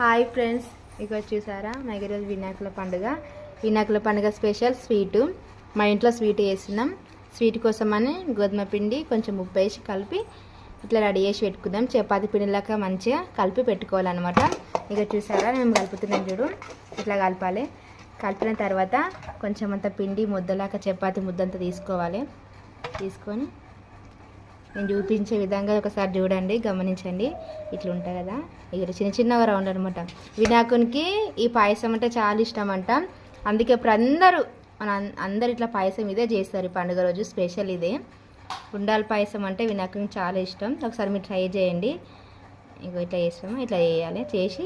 Hi friends ఇక చూసారా? మా ఈరోజు వినాయకుల పండుగ. వినాయకుల పండుగ స్పెషల్ స్వీటు. మా ఇంట్లో స్వీట్ వేసినాం స్వీట్ కోసం అని గోధుమ పిండి కొంచెం ఉప్పు వేసి కలిపి ఇట్లా రెడీ చేసి పెట్టుకుందాం. చపాతి పిండిలాగా మంచిగా కలిపి పెట్టుకోవాలన్నమాట. ఇక చూసారా? మేము కలుపుతున్నాం చూడు. ఇట్లా కలపాలి. కలిపిన తర్వాత కొంచెం అంత పిండి ముద్దలాగా చపాతి ముద్దంతా తీసుకోవాలి. తీసుకొని నేను చూపించే విధంగా ఒకసారి చూడండి గమనించండి. ఇట్లా ఉంటాయి కదా. ఇక చిన్న చిన్నగా రౌండ్ అనమాట వినాయకునికి ఈ పాయసం అంటే చాలా ఇష్టం అంట అందుకే ఇప్పుడు అందరూ మన అందరు ఇట్లా పాయసం ఇదే చేస్తారు. ఈ పండుగ రోజు స్పెషల్ ఇదే. ఉండాలి పాయసం అంటే వినాయకునికి చాలా ఇష్టం. ఒకసారి మీరు ట్రై చేయండి. ఇంకో ఇట్లా చేస్తాము ఇట్లా చేయాలి. చేసి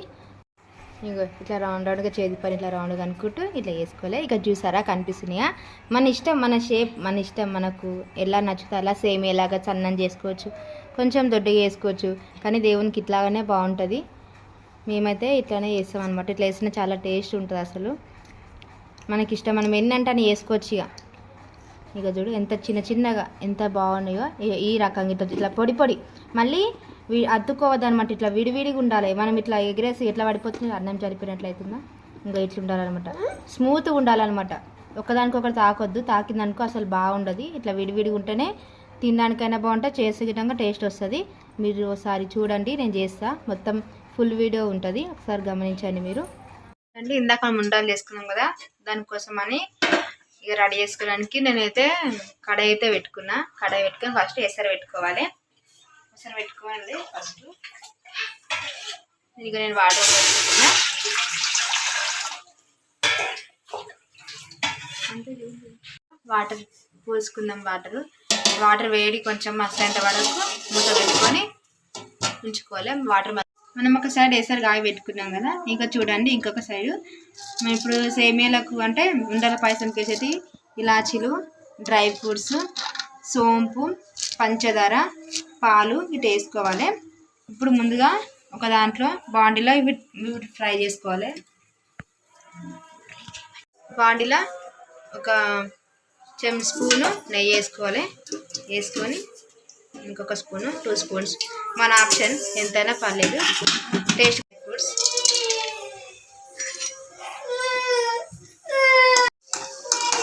ఇంకో ఇట్లా రౌండ్ రౌండ్గా చేతి పని ఇట్లా రౌండ్గా అనుకుంటూ ఇట్లా వేసుకోలే ఇక చూసారా కనిపిస్తున్నాయా? మన ఇష్టం మన షేప్ మన ఇష్టం మనకు ఎలా నచ్చుతా అలా సేమ్ ఎలాగా సన్నం చేసుకోవచ్చు. కొంచెం దొడ్డగా వేసుకోవచ్చు కానీ దేవునికి ఇట్లాగానే బాగుంటుంది. మేమైతే ఇట్లానే చేస్తాం అనమాట ఇట్లా వేసిన చాలా టేస్ట్ ఉంటుంది అసలు. మనకి ఇష్టం మనం ఎన్నంటే అని వేసుకోవచ్చు ఇక. ఇక చూడు ఎంత చిన్న చిన్నగా ఎంత బాగున్నాయో. ఈ రకంగా ఇట్లా ఇట్లా పొడి పొడి. మళ్ళీ వి అద్దుకోవద్దు అనమాట ఇట్లా విడివిడిగా ఉండాలి. మనం ఇట్లా ఎగిరేసి ఎట్లా పడిపోతుంది? అన్నం చనిపోయినట్లయితుందా? ఇంకా ఇట్లా ఉండాలన్నమాట స్మూత్గా ఉండాలన్నమాట. ఒకదానికొకటి తాకొద్దు. తాకిందనుకో అసలు బాగుండదు. ఇట్లా విడివిడిగా ఉంటేనే తినడానికైనా బాగుంటుంది. చేసే టేస్ట్ వస్తుంది. మీరు ఒకసారి చూడండి. నేను చేస్తా. మొత్తం ఫుల్ వీడియో ఉంటుంది. ఒకసారి గమనించండి మీరు. అండి ఇందాక మనం ఉండాలి చేసుకున్నాం కదా దానికోసం అని ఇక రెడీ చేసుకోవడానికి నేనైతే కడాయి అయితే పెట్టుకున్నా. కడాయి పెట్టుకొని ఫస్ట్ ఎసరు పెట్టుకోవాలి. ఒకసారి పెట్టుకోవాలి ఫస్ట్. ఇక నేను వాటర్ పెట్టుకున్నా వాటర్ పోసుకుందాం వాటర్. వాటర్ వేడి కొంచెం మస్తేంత వరకు మూత పెట్టుకొని ఉంచుకోవాలి. వాటర్ మనం ఒక సైడ్ వేసారి గాయ పెట్టుకున్నాం కదా ఇంకా చూడండి ఇంకొక సైడు. మనం ఇప్పుడు సేమియాలకు అంటే ఉండల పాయసం వేసేది ఇలాచీలు డ్రై ఫ్రూట్స్ సోంపు పంచదార పాలు ఇటు వేసుకోవాలి. ఇప్పుడు ముందుగా ఒక దాంట్లో బాండీలో ఇవి ఇవి ఫ్రై చేసుకోవాలి. బాండీలో ఒక చెం స్పూను నెయ్యి వేసుకోవాలి. వేసుకొని ఇంకొక స్పూను టూ స్పూన్స్. మన ఆప్షన్ ఎంతైనా పర్లేదు. టేస్ట్ ఫుడ్స్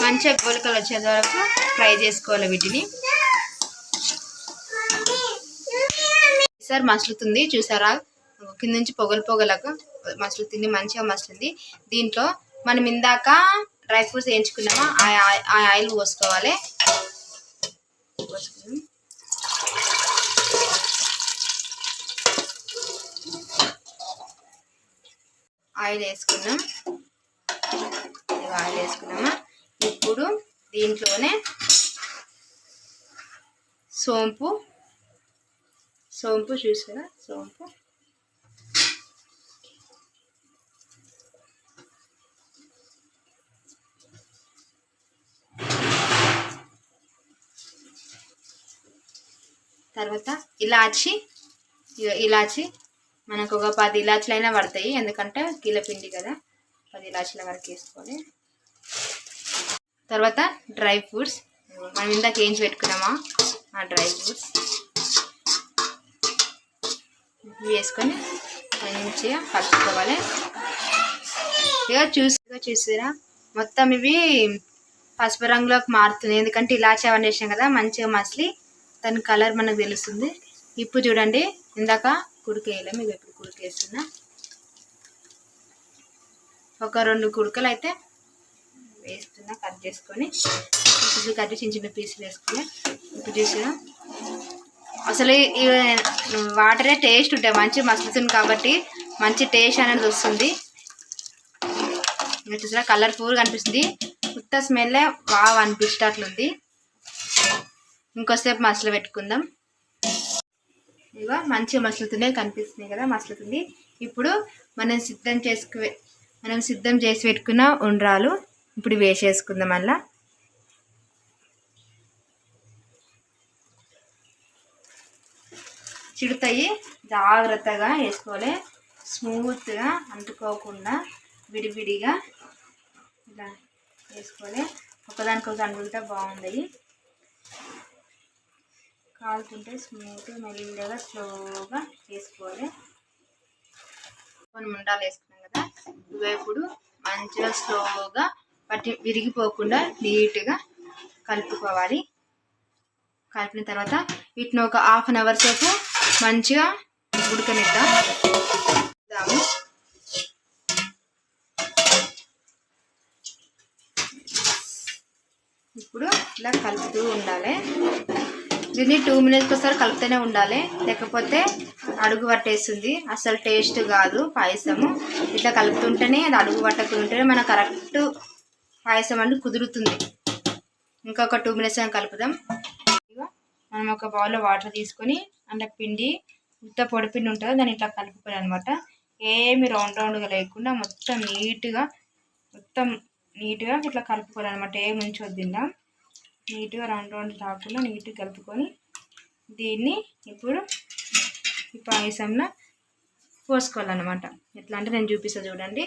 మంచిగా గోలికలు వచ్చేంత వరకు ఫ్రై చేసుకోవాలి వీటిని. సార్ మసులుతుంది చూసారా? కింద నుంచి పొగలు పొగలకు మసులుతుంది మంచిగా మసులుంది దీంట్లో మనం ఇందాక డ్రై ఫ్రూట్స్ వేయించుకున్నామా? ఆ ఆ ఆయిల్ పోసుకోవాలి. పోసుకున్నాం ఆయిల్ వేసుకున్నాం ఆయిల్ వేసుకున్నామా? ఇప్పుడు దీంట్లోనే సోంపు సోంపు చూసారా? సోంపు. తర్వాత ఇలాచి ఇలాచి. మనకు ఒక పది ఇలాచీలు అయినా పడతాయి. ఎందుకంటే కిలో పిండి కదా. పది ఇలాచీల వరకు వేసుకోవాలి తర్వాత డ్రై ఫ్రూట్స్. మనం ఇందాక ఏంచి పెట్టుకున్నామా? ఆ డ్రై ఫ్రూట్స్. వేసుకొని మంచిగా కలుపుకోవాలి. ఇక చూసి చూసిరా చూసారా? మొత్తం ఇవి పసుపు రంగులోకి మారుతుంది ఎందుకంటే ఇలాచి అవన్నీ వేసినాం కదా మంచిగా మసిలి దాని కలర్ మనకు తెలుస్తుంది. ఇప్పుడు చూడండి ఇందాక కుడికేయలేము మీకు ఇప్పుడు కుడికేస్తున్నా. ఒక రెండు కుడుకలు అయితే వేస్తున్నా కట్ చేసుకొని. పీసులు కట్ చిన్న చిన్న పీసులు వేసుకొని ఇప్పుడు చూసినా అసలు ఇవి వాటరే టేస్ట్ ఉంటాయి మంచి మసులుతుంది కాబట్టి మంచి టేస్ట్ అనేది వస్తుంది. చూసారా కలర్ఫుల్గా అనిపిస్తుంది. ఉత్త స్మెల్ వావ్ అనిపించేటట్లుంది ఇంకోసేపు మసలు పెట్టుకుందాం. ఇగో మంచిగా మసులుతున్నాయి కనిపిస్తున్నాయి కదా మసులుతుంది. ఇప్పుడు మనం సిద్ధం చేసుకు మనం సిద్ధం చేసి పెట్టుకున్న ఉండ్రాలు ఇప్పుడు వేసేసుకుందాం మళ్ళీ. చిడతాయి జాగ్రత్తగా వేసుకోవాలి. స్మూత్గా అంటుకోకుండా విడివిడిగా ఇలా వేసుకోవాలి. ఒకదానికొకటి అనుకుంటే బాగుంది కాలుతుంటే స్మూత్ మెల్లగా స్లోగా వేసుకోవాలి. కొన్ని ముండాలు వేసుకున్నాం కదా ఇవి మంచిగా స్లోగా పట్టి విరిగిపోకుండా నీట్గా కలుపుకోవాలి. కలిపిన తర్వాత వీటిని ఒక హాఫ్ అన్ అవర్ సేపు మంచిగా ఉడకనిద్దాం? ఇప్పుడు ఇలా కలుపుతూ ఉండాలి. దీన్ని టూ మినిట్స్కి ఒకసారి కలుపుతూనే ఉండాలి. లేకపోతే అడుగు పట్టేస్తుంది. అసలు టేస్ట్ కాదు పాయసము. ఇట్లా కలుపుతుంటేనే అది అడుగు పట్టకుంటేనే మన కరెక్ట్ పాయసం అంటే కుదురుతుంది. ఇంకొక టూ మినిట్స్ కలుపుదాం. మనం ఒక బౌల్లో వాటర్ తీసుకొని అందులో పిండి ఉత్త పొడి పిండి ఉంటుంది దాన్ని ఇట్లా కలుపుకోవాలి అనమాట ఏమి రౌండ్ రౌండ్గా లేకుండా మొత్తం నీట్గా మొత్తం నీట్గా ఇట్లా కలుపుకోవాలన్నమాట ఏమి ఉంచొద్దు ఇలా నీట్గా రౌండ్ రౌండ్ రాకుండా నీట్గా కలుపుకొని దీన్ని ఇప్పుడు ఈ పాయసంలో పోసుకోవాలన్నమాట. ఎట్లా అంటే నేను చూపిస్తాను చూడండి.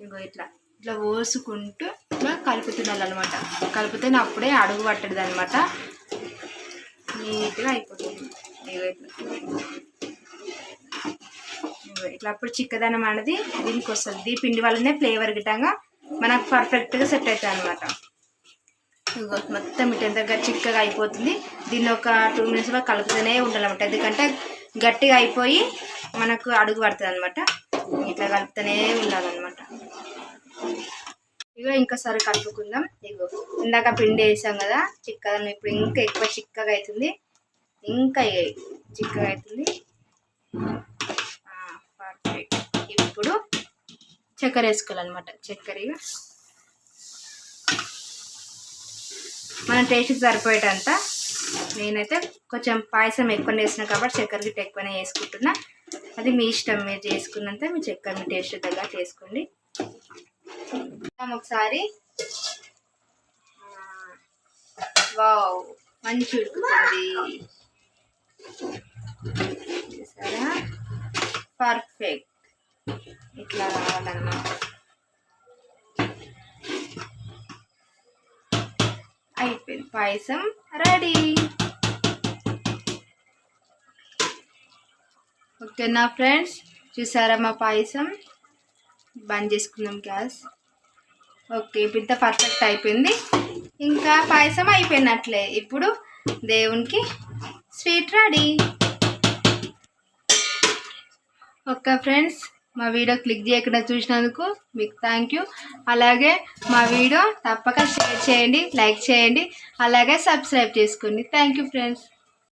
ఇంకో ఇట్లా ఇట్లా పోసుకుంటూ ఇట్లా కలుపుతున్నాను అనమాట కలిపితే అప్పుడే అడుగు పట్టదు అనమాట నీట్గా అయిపోతుంది. ఇట్లా అప్పుడు చిక్కదనం అనేది దీనికి వస్తుంది పిండి వల్లనే ఫ్లేవర్ గిట్టంగా మనకు పర్ఫెక్ట్గా సెట్ అవుతుంది అనమాట మొత్తం ఇటు దగ్గర చిక్కగా అయిపోతుంది. దీన్ని ఒక టూ మినిట్స్లో కలుపుతూనే ఉండాలన్నమాట. ఎందుకంటే గట్టిగా అయిపోయి మనకు అడుగు పడుతుంది అనమాట ఇట్లా కలుపుతూనే ఉండాలన్నమాట. ఇగో ఇంకోసారి కలుపుకుందాం ఇగో ఇందాక పిండి వేసాం కదా చిక్కగా ఇప్పుడు ఇంకా ఎక్కువ చిక్కగా అవుతుంది. ఇంకా చిక్కగా అవుతుంది. పర్ఫెక్ట్ ఇప్పుడు చక్కెర వేసుకోవాలన్నమాట. చక్కెర ఇక మన టేస్ట్కి సరిపోయేటంత నేనైతే కొంచెం పాయసం ఎక్కువ వేసిన కాబట్టి చక్కెర గిట్ట ఎక్కువనే వేసుకుంటున్నా. అది మీ ఇష్టం మీరు చేసుకున్నంత మీ చక్కెర మీ టేస్ట్ దగ్గర చేసుకోండి ఒకసారి. వావ్ మంచి ఉడుకుతుంది. చూసారా? పర్ఫెక్ట్. ఇట్లా రావాలన్నమాట. అయిపోయింది. పాయసం రెడీ. ఓకేనా ఫ్రెండ్స్? చూసారా మా పాయసం? బంద్ చేసుకుందాం గ్యాస్. ఓకే ఇప్పుడు ఇంత పర్ఫెక్ట్ అయిపోయింది. ఇంకా పాయసం అయిపోయినట్లే. ఇప్పుడు దేవునికి స్వీట్ రెడీ ఓకే ఫ్రెండ్స్ మా వీడియో క్లిక్ చేయకుండా చూసినందుకు మీకు థ్యాంక్ యూ అలాగే మా వీడియో తప్పక షేర్ చేయండి లైక్ చేయండి. అలాగే సబ్స్క్రైబ్ చేసుకోండి. Thank you friends